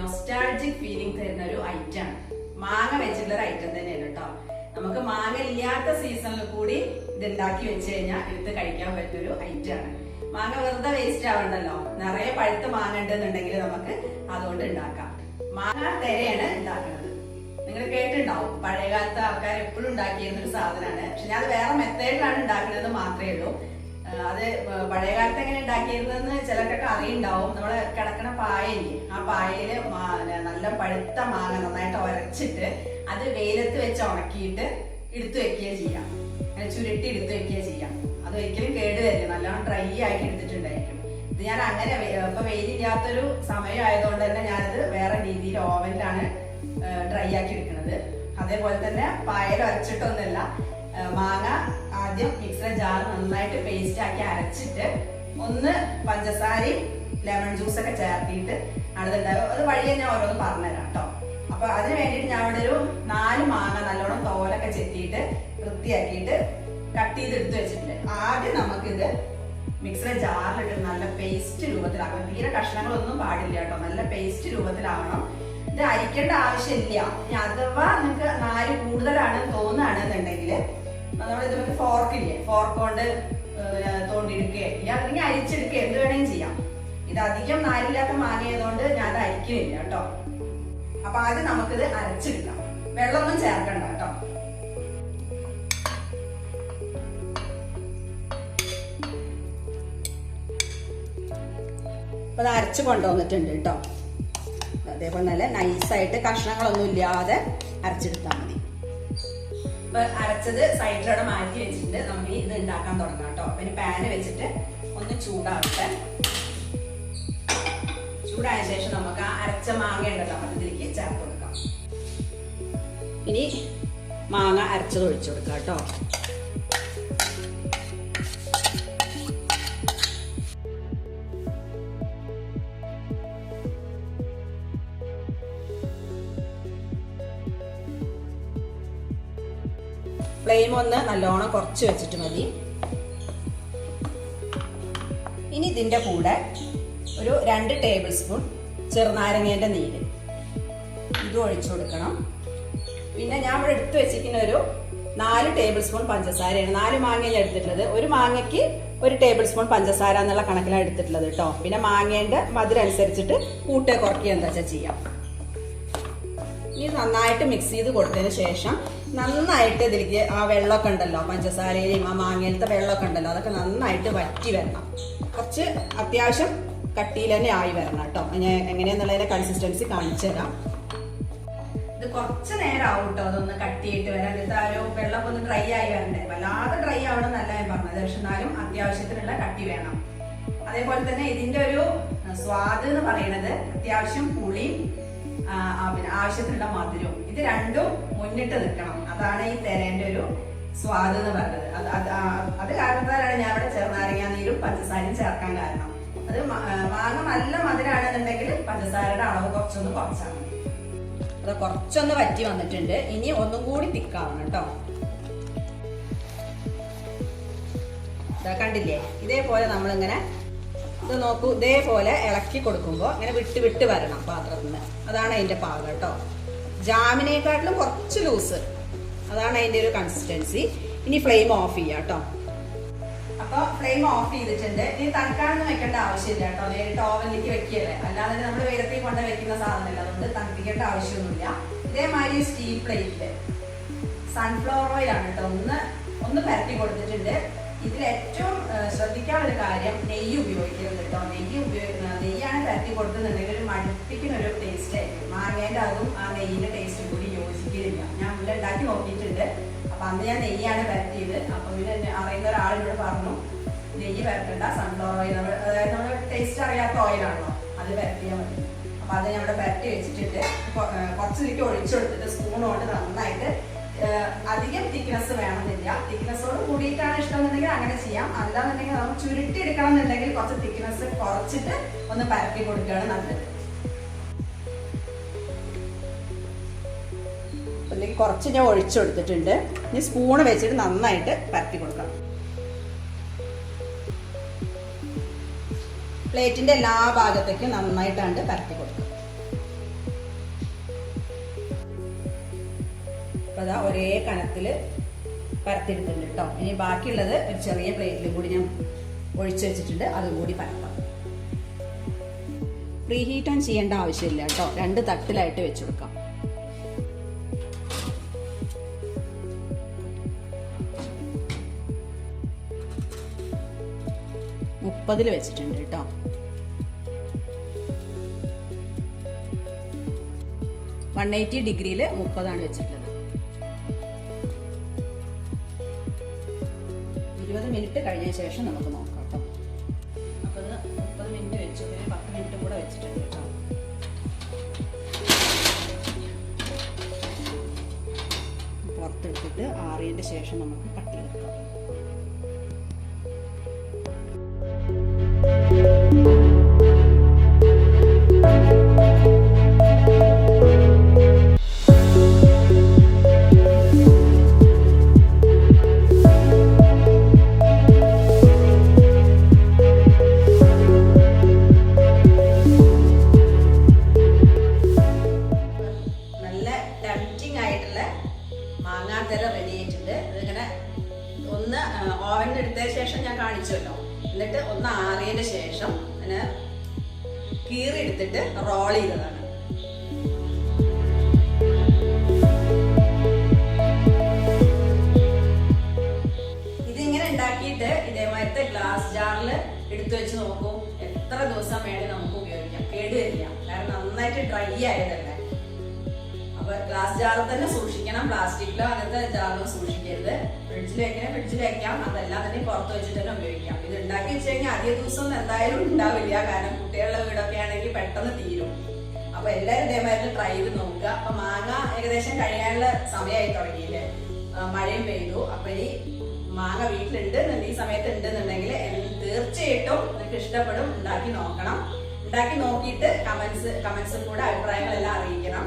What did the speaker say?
Nostalgic feeling തരുന്ന ഒരു item ആണ്. മാങ്ങ വെച്ചിട്ടുള്ള ഒരു ഐറ്റം തന്നെയാണ് കേട്ടോ. നമുക്ക് മാങ്ങ ഇല്ലാത്ത സീസണിൽ കൂടി ഇത് ഉണ്ടാക്കി വെച്ച് കഴിഞ്ഞാൽ എടുത്ത് കഴിക്കാൻ പറ്റിയ ഒരു ഐറ്റം ആണ്. മാങ്ങ വെറുതെ വേസ്റ്റ് ആവണ്ടല്ലോ. നിറയെ പഴുത്ത മാങ്ങ ഉണ്ടെന്നുണ്ടെങ്കിൽ നമുക്ക് അതുകൊണ്ട് ഉണ്ടാക്കാം. മാങ്ങ തെരയാണ് ഉണ്ടാക്കുന്നത് നിങ്ങൾ കേട്ടിട്ടുണ്ടാവും പഴയ കാലത്ത് ആൾക്കാർ എപ്പോഴും ഉണ്ടാക്കിയിരുന്ന ഒരു സാധനമാണ്. പക്ഷെ ഞാൻ അത് വേറെ മെത്തേഡിലാണ് ഉണ്ടാക്കുന്നത് മാത്രമേ ഉള്ളൂ. അത് പഴയകാലത്ത് എങ്ങനെ ഉണ്ടാക്കിയിരുന്നെന്ന് ചിലർക്കൊക്കെ അറിയുണ്ടാവും. നമ്മൾ കിടക്കണ പായയില്ലേ ആ പായയിൽ നല്ല പഴുത്ത മാങ്ങ നന്നായിട്ട് ഉരച്ചിട്ട് അത് വെയിലത്ത് വെച്ച് ഉണക്കിയിട്ട് എടുത്തു വെക്കുകയും ചെയ്യാം. ചുരുട്ടി എടുത്തു വെക്കുകയും ചെയ്യാം. അത് ഒരിക്കലും കേടുവരില്ല. നല്ലോണം ഡ്രൈ ആക്കി എടുത്തിട്ടുണ്ടായിരിക്കും ഇത് ഞാൻ അങ്ങനെ ഇപ്പൊ വെയിലില്ലാത്തൊരു സമയമായതുകൊണ്ട് തന്നെ ഞാനത് വേറെ രീതിയിൽ ഓവനിലാണ് ഡ്രൈ ആക്കി എടുക്കുന്നത്. അതേപോലെ തന്നെ പായൽ അരച്ചിട്ടൊന്നുമില്ല. മാങ്ങ ആദ്യം മിക്സർ ജാർ നന്നായിട്ട് പേസ്റ്റ് ആക്കി അരച്ചിട്ട് ഒന്ന് പഞ്ചസാരയും ലെമൺ ജ്യൂസ് ഒക്കെ ചേർത്തിയിട്ട് അടുത്തുണ്ടാവും അത് വഴിയെ ഞാൻ ഓരോന്ന് പറഞ്ഞുതരാം കേട്ടോ. അപ്പൊ അതിന് വേണ്ടിയിട്ട് ഞാൻ ഇവിടെ ഒരു നാല് മാങ്ങ നല്ലോണം തോലൊക്കെ ചെത്തിയിട്ട് വൃത്തിയാക്കിയിട്ട് കട്ട് ചെയ്ത് എടുത്തു വെച്ചിട്ടുണ്ട്. ആദ്യം നമുക്കിത് മിക്സർ ജാറിലിട്ട് നല്ല പേസ്റ്റ് രൂപത്തിലാക്കണം. തീരെ കഷ്ണങ്ങളൊന്നും പാടില്ല കേട്ടോ. നല്ല പേസ്റ്റ് രൂപത്തിലാവണം. ഇത് അരിക്കേണ്ട ആവശ്യമില്ല. ഇനി അഥവാ നിങ്ങൾക്ക് നാല് കൂടുതലാണ് തോന്നുകയാണെന്നുണ്ടെങ്കിൽ നമ്മൾ ഇതുപോലെ ഫോർക്ക് ഇല്ലേ? ഫോർക്ക് കൊണ്ട് തോണ്ടിയെടുക്കുകയോ അല്ലെങ്കിൽ അരിച്ചെടുക്കുക എന്ത് വേണമെങ്കിലും ചെയ്യാം. ഇത് അധികം നാരില്ലാത്ത മാങ്ങയതുകൊണ്ട് ഞാൻ അത് അരിക്കുന്നില്ല കേട്ടോ. അപ്പൊ ആദ്യം നമുക്കിത് അരച്ചെടുക്കാം. വെള്ളമൊന്നും ചേർക്കണ്ട കേട്ടോ. അപ്പൊ അത് അരച്ച് കൊണ്ടുവന്നിട്ടുണ്ട് കേട്ടോ. അതേപോലെ നല്ല നൈസായിട്ട് കഷ്ണങ്ങളൊന്നും ഇല്ലാതെ അരച്ചെടുത്താൽ മതി. ഇപ്പൊ അരച്ചത് സൈഡിലൂടെ മാറ്റി വെച്ചിട്ട് നമ്മൾ ഇത് ഉണ്ടാക്കാൻ തുടങ്ങാം കേട്ടോ. അപ്പൊ പാന് വെച്ചിട്ട് ഒന്ന് ചൂടാവട്ടെ. ചൂടായ ശേഷം നമുക്ക് ആ അരച്ച മാങ്ങ ഉണ്ടല്ലോ അതിലേക്ക് ചേർത്ത് കൊടുക്കാം. ഇനി മാങ്ങ അരച്ചത് ഒഴിച്ചു കൊടുക്കാം കേട്ടോ. ഫ്ലെയിം ഒന്ന് നല്ലോണം കുറച്ച് വെച്ചിട്ട് മതി. ഇനി ഇതിന്റെ കൂടെ ഒരു രണ്ട് ടേബിൾ സ്പൂൺ ചെറുനാരങ്ങേന്റെ നീര്. ഇതും ഒഴിച്ചു കൊടുക്കണം. പിന്നെ ഞാൻ ഇവിടെ എടുത്തു വെച്ചിരിക്കുന്ന ഒരു നാല് ടേബിൾ സ്പൂൺ പഞ്ചസാരയാണ്. നാല് മാങ്ങയാണ് എടുത്തിട്ടുള്ളത്. ഒരു മാങ്ങയ്ക്ക് ഒരു ടേബിൾ സ്പൂൺ പഞ്ചസാര എന്നുള്ള കണക്കിലാണ് എടുത്തിട്ടുള്ളത് കേട്ടോ. പിന്നെ മാങ്ങേന്റെ മധുരം അനുസരിച്ചിട്ട് കൂട്ടേ കുറയ്ക്കുക എന്താ വെച്ചാൽ ചെയ്യാം. ഇനി നന്നായിട്ട് മിക്സ് ചെയ്ത് കൊടുത്തതിന് ശേഷം നന്നായിട്ട് ഇതിലേക്ക് ആ വെള്ളമൊക്കെ ഉണ്ടല്ലോ പഞ്ചസാരയിലും ആ മാങ്ങയിലത്തെ വെള്ളമൊക്കെ ഉണ്ടല്ലോ അതൊക്കെ നന്നായിട്ട് വറ്റി വരണം. കുറച്ച് അത്യാവശ്യം കട്ടിയിൽ തന്നെ ആയി വരണം കേട്ടോ. ഞാൻ എങ്ങനെയാന്നുള്ളതിന്റെ കൺസിസ്റ്റൻസി കാണിച്ചു തരാം. ഇത് കുറച്ച് നേരം ആവും കേട്ടോ അതൊന്ന് കട്ടിയിട്ട് വരാൻ. ഇത് ഒരു വെള്ളം ഒന്ന് ഡ്രൈ ആയി വരണ്ടേ? വല്ലാതെ ഡ്രൈ ആവണം എന്നല്ല ഞാൻ പറഞ്ഞത്. പക്ഷെ എന്നാലും അത്യാവശ്യത്തിനുള്ള കട്ടി വേണം. അതേപോലെ തന്നെ ഇതിന്റെ ഒരു സ്വാദ് എന്ന് പറയുന്നത് അത്യാവശ്യം പുളിയും പിന്നെ ആവശ്യത്തിനുള്ള മധുരവും. ഇത് രണ്ടും മുന്നിട്ട് നിൽക്കണം. അതാണ് ഈ തെരേന്റെ ഒരു സ്വാദ് എന്ന് പറഞ്ഞത്. അത് അത് കാരണത്താലാണ് ഞാൻ ഇവിടെ ചെറുനാരങ്ങ നീരും പഞ്ചസാരയും ചേർക്കാൻ കാരണം. അത് മാങ്ങ നല്ല മധുരമാണെന്നുണ്ടെങ്കിൽ പഞ്ചസാരയുടെ അളവ് കുറച്ചൊന്ന് കുറച്ചാൽ മതി. അത് കുറച്ചൊന്ന് വറ്റി വന്നിട്ടുണ്ട്. ഇനി ഒന്നും കൂടി തിക്കാവണം കേട്ടോ. കണ്ടില്ലേ? ഇതേപോലെ നമ്മളിങ്ങനെ ഇത് നോക്കൂ ഇതേപോലെ ഇളക്കി കൊടുക്കുമ്പോൾ ഇങ്ങനെ വിട്ട് വിട്ട് വരണം പാത്രത്തിന് അതാണ് അതിന്റെ പാകം കേട്ടോ. ജാമിനേക്കാട്ടിലും കുറച്ച് ലൂസ്. അതാണ് അതിന്റെ ഒരു കൺസിസ്റ്റൻസി ഇനി ഫ്ലെയിം ഓഫ് ചെയ്യാം കേട്ടോ. അപ്പൊ ഫ്ലെയിം ഓഫ് ചെയ്തിട്ടുണ്ട്. ഇനി തണുക്കാനൊന്നും വെക്കേണ്ട ആവശ്യമില്ല കേട്ടോ. നേരിട്ട് ഓവനിലേക്ക് വെക്കുകയല്ലേ അല്ലാതെ നമ്മൾ വേഗത്തിൽ കൊണ്ട് വെക്കുന്ന സാധനമില്ല. അതുകൊണ്ട് തണുപ്പിക്കേണ്ട ആവശ്യമൊന്നുമില്ല. ഇതേമാതിരി സ്റ്റീൽ പ്ലേറ്റിൽ സൺഫ്ലവർ ഓയിൽ ആണ് കേട്ടോ. ഒന്ന് ഒന്ന് പരത്തി കൊടുത്തിട്ടുണ്ട്. ഇതിൽ ഏറ്റവും ശ്രദ്ധിക്കാനുള്ള കാര്യം നെയ്യ് ഉപയോഗിക്കരുത് കേട്ടോ. നെയ്യ് ഉപയോഗിക്കുന്നത് നെയ്യാണ് പരത്തി കൊടുക്കുന്നുണ്ടെങ്കിൽ ഒരു മടുപ്പിക്കുന്ന ഒരു ടേസ്റ്റ് ആയിരിക്കും. മാങ്ങേന്റെ അതും ആ നെയ്യിന്റെ ടേസ്റ്റും കൂടി യോജിക്കുന്നില്ല ഞാൻ ഉള്ള ഉണ്ടാക്കി നോക്കിയിട്ടുണ്ട്. അപ്പൊ അന്ന് ഞാൻ നെയ്യാണ് പരത്തിയത്. അപ്പൊ പിന്നെ അറിയുന്ന ഒരാളിനോട് പറഞ്ഞു നെയ്യ് പരത്തണ്ട സൺഫ്ലവർ ഓയിൽ അതായത് നമ്മൾ ടേസ്റ്റ് അറിയാത്ത ഓയിലാണല്ലോ അത് പരത്തിയാൽ മതി. അപ്പൊ അത് ഞാൻ ഇവിടെ പരത്തി വെച്ചിട്ടുണ്ട്. കുറച്ച് കുറച്ചിലേക്ക് ഒഴിച്ചെടുത്തിട്ട് സ്പൂൺ കൊണ്ട് നന്നായിട്ട് അധികം തിക്നെസ് വേണമെന്നില്ല. തിക്നെസ്സോട് കൂടിയിട്ടാണ് ഇഷ്ടമെന്നുണ്ടെങ്കിൽ അങ്ങനെ ചെയ്യാം. അല്ലാന്നുണ്ടെങ്കിൽ നമുക്ക് ചുരുട്ടി എടുക്കണം എന്നുണ്ടെങ്കിൽ കുറച്ച് തിക്നെസ് കുറച്ചിട്ട് ഒന്ന് പരത്തി കൊടുക്കുകയാണ് നല്ലത്. അല്ലെങ്കിൽ കുറച്ച് ഞാൻ ഒഴിച്ചു കൊടുത്തിട്ടുണ്ട്. ഇനി സ്പൂണ് വെച്ചിട്ട് നന്നായിട്ട് പരത്തി കൊടുക്കാം പ്ലേറ്റിന്റെ എല്ലാ ഭാഗത്തേക്കും നന്നായിട്ടാണ്ട് പരത്തി കൊടുക്കുക അതാ ഒരേ കണത്തിൽ പരത്തിയെടുത്തിട്ടുണ്ട് കേട്ടോ. ഇനി ബാക്കിയുള്ളത് ഒരു ചെറിയ പ്ലേറ്റിലും കൂടി ഞാൻ ഒഴിച്ചു വെച്ചിട്ടുണ്ട്. അതും കൂടി പരത്താം. പ്രീ ഹീറ്റ് ഓൺ ചെയ്യേണ്ട ആവശ്യമില്ല കേട്ടോ. രണ്ട് തട്ടിലായിട്ട് വെച്ചു കൊടുക്കാം. മുപ്പതിൽ വെച്ചിട്ടുണ്ട് കേട്ടോ. വൺ എയ്റ്റി ഡിഗ്രിയിൽ മുപ്പതാണ് വെച്ചിട്ടുള്ളത്. ഇരുപത് മിനിറ്റ് കഴിഞ്ഞ ശേഷം നമുക്ക് നോക്കാം കേട്ടോ. അപ്പോൾ ഇത് മുപ്പത് മിനിറ്റ് വെച്ചു പിന്നെ പത്ത് മിനിറ്റ് കൂടെ വെച്ചിട്ടുണ്ട് കേട്ടോ. പുറത്തെടുത്തിട്ട് ആറിയതിന്റെ ശേഷം നമുക്ക് കട്ട് എടുത്തിട്ട് റോൾ ചെയ്തതാണ്. ഇതിങ്ങനെ ഉണ്ടാക്കിയിട്ട് ഇതേമാതിരത്തെ ഗ്ലാസ് ജാറിൽ എടുത്തു വെച്ച് നോക്കും. എത്ര ദിവസം വേണേ നമുക്ക് ഉപയോഗിക്കാം. കേടുവരില്ല. കാരണം നന്നായിട്ട് ഡ്രൈ ആയതല്ലേ? അപ്പൊ ഗ്ലാസ് ജാറിൽ തന്നെ സൂക്ഷിക്കണം. പ്ലാസ്റ്റിക്കിലോ അങ്ങനത്തെ ജാറിലോ സൂക്ഷിക്കരുത്. ഫ്രിഡ്ജിൽ വെക്കണേ ഫ്രിഡ്ജിൽ വെക്കാം അതെല്ലാം തന്നെ പുറത്ത് വെച്ചിട്ട് തന്നെ ഉപയോഗിക്കാം. ഇത് ഉണ്ടാക്കി വെച്ച് കഴിഞ്ഞാൽ അധിക ദിവസം എന്തായാലും ഉണ്ടാവില്ല. കാരണം കുട്ടികളുടെ വീടൊക്കെ ആണെങ്കിൽ പെട്ടെന്ന് തീരും. അപ്പൊ എല്ലാവരും ഇതേമാതിരി ട്രൈ ചെയ്ത് നോക്കുക. അപ്പൊ മാങ്ങ ഏകദേശം കഴിയാനുള്ള സമയമായി തുടങ്ങിയില്ലേ? മഴയും പെയ്തു. അപ്പൊ ഈ മാങ്ങ വീട്ടിലുണ്ട് ഈ സമയത്ത് ഉണ്ടെന്നുണ്ടെങ്കിൽ തീർച്ചയായിട്ടും നിങ്ങൾക്ക് ഇഷ്ടപ്പെടും. ഉണ്ടാക്കി നോക്കണം. ഉണ്ടാക്കി നോക്കിയിട്ട് കമന്റ്സ് കമന്റ്സും കൂടെ അഭിപ്രായങ്ങളെല്ലാം അറിയിക്കണം.